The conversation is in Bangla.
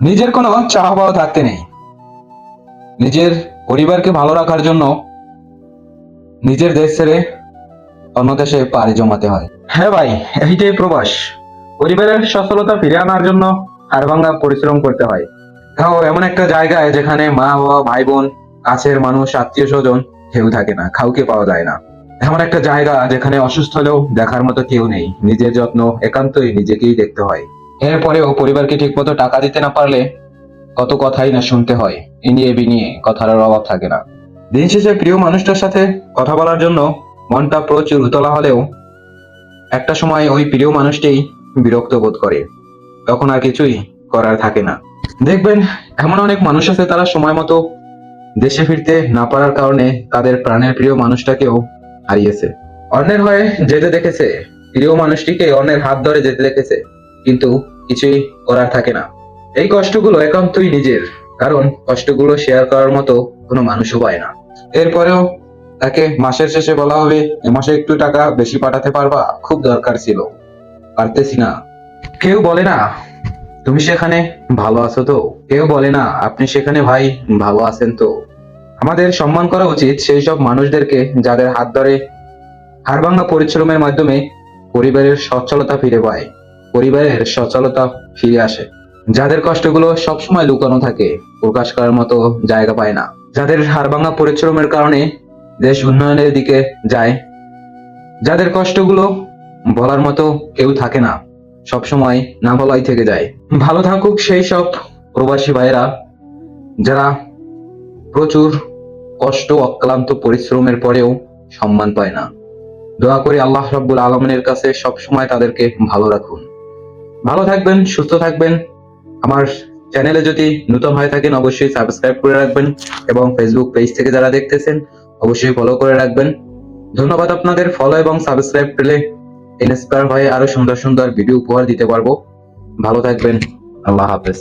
নিজের কোনো পাওয়া থাকতে নেই। নিজের পরিবারকে ভালো রাখার জন্য নিজের দেশ ছেড়ে অন্য দেশে পাড়ি জমাতে হয়। হ্যাঁ ভাই এইটাই প্রবাস। পরিবারের সফলতা ফিরে আনার জন্য হাড়ভাঙ্গা পরিশ্রম করতে হয়। তাও এমন একটা জায়গায় যেখানে মা, বাবা, ভাই, বোন, কাছের মানুষ, আত্মীয় স্বজন কেউ থাকে না, কাউকে পাওয়া যায় না। এমন একটা জায়গা যেখানে অসুস্থ হলেও দেখার মতো কেউ নেই। নিজের যত্ন একান্তই নিজেকেই দেখতে হয়। এরপরেও পরিবারকে ঠিকমতো টাকা দিতে না পারলে কত কথাই না শুনতে হয়। ইনিয়ে বিনিয়ে কথার অভাব থাকে না। দিন শেষে প্রিয় মানুষটার সাথে কথা বলার জন্য মনটা প্রচুর উতলা হলেও একটা সময় ওই প্রিয় মানুষটি বিরক্ত বোধ করে। তখন আর কিছুই করার থাকে না। দেখবেন, এমন অনেক মানুষ আছে তারা সময় মতো দেশে ফিরতে না পারার কারণে তাদের প্রাণের প্রিয় মানুষটাকেও হারিয়েছে। অন্যের হয়ে যেতে দেখেছে। প্রিয় মানুষটিকে অন্যের হাত ধরে যেতে দেখেছে। কিন্তু কিছুই করার থাকে না। এই কষ্টগুলো একান্তই নিজের, কারণ কষ্টগুলো শেয়ার করার মতো কোনো মানুষও পায় না। এরপরেও তাকে মাসের শেষে বলা হবে, এ মাসে একটু টাকা বেশি পাঠাতে পারবা? খুব দরকার ছিল। পারতেছি না। কেউ বলে না, তুমি সেখানে ভালো আছো তো? কেউ বলে না, আপনি সেখানে ভাই ভালো আছেন তো? আমাদের সম্মান করা উচিত সেই সব মানুষদেরকে যাদের হাত ধরে হাড়ভাঙ্গা পরিশ্রমের মাধ্যমে পরিবারের সচ্ছলতা ফিরে পায়। পরিবারের সচ্ছলতা ফিরে আসে। যাদের কষ্টগুলো সবসময় লুকানো থাকে, প্রকাশ করার মতো জায়গা পায় না। যাদের হাড়ভাঙ্গা পরিশ্রমের কারণে দেশ উন্নয়নের দিকে যায়, যাদের কষ্টগুলো বলার মতো কেউ থাকে না, সবসময় না বলাই থেকে যায়। ভালো থাকুক সেই সব প্রবাসী ভাইয়েরা, যারা প্রচুর কষ্ট, অক্লান্ত পরিশ্রমের পরেও সম্মান পায় না। দোয়া করি আল্লাহ রাব্বুল আলমিনের কাছে সবসময় তাদেরকে ভালো রাখুন। ভালো থাকবেন, সুস্থ থাকবেন। আমার চ্যানেলে যদি নতুন হয়ে থাকেন, অবশ্যই সাবস্ক্রাইব করে রাখবেন এবং ফেসবুক পেজ থেকে যারা দেখতেছেন, অবশ্যই ফলো করে রাখবেন। ধন্যবাদ আপনাদের। ফলো এবং সাবস্ক্রাইব করলে ইন্সপায়ার হয়ে আরও সুন্দর সুন্দর ভিডিও উপহার দিতে পারব। ভালো থাকবেন। আল্লাহ হাফেজ।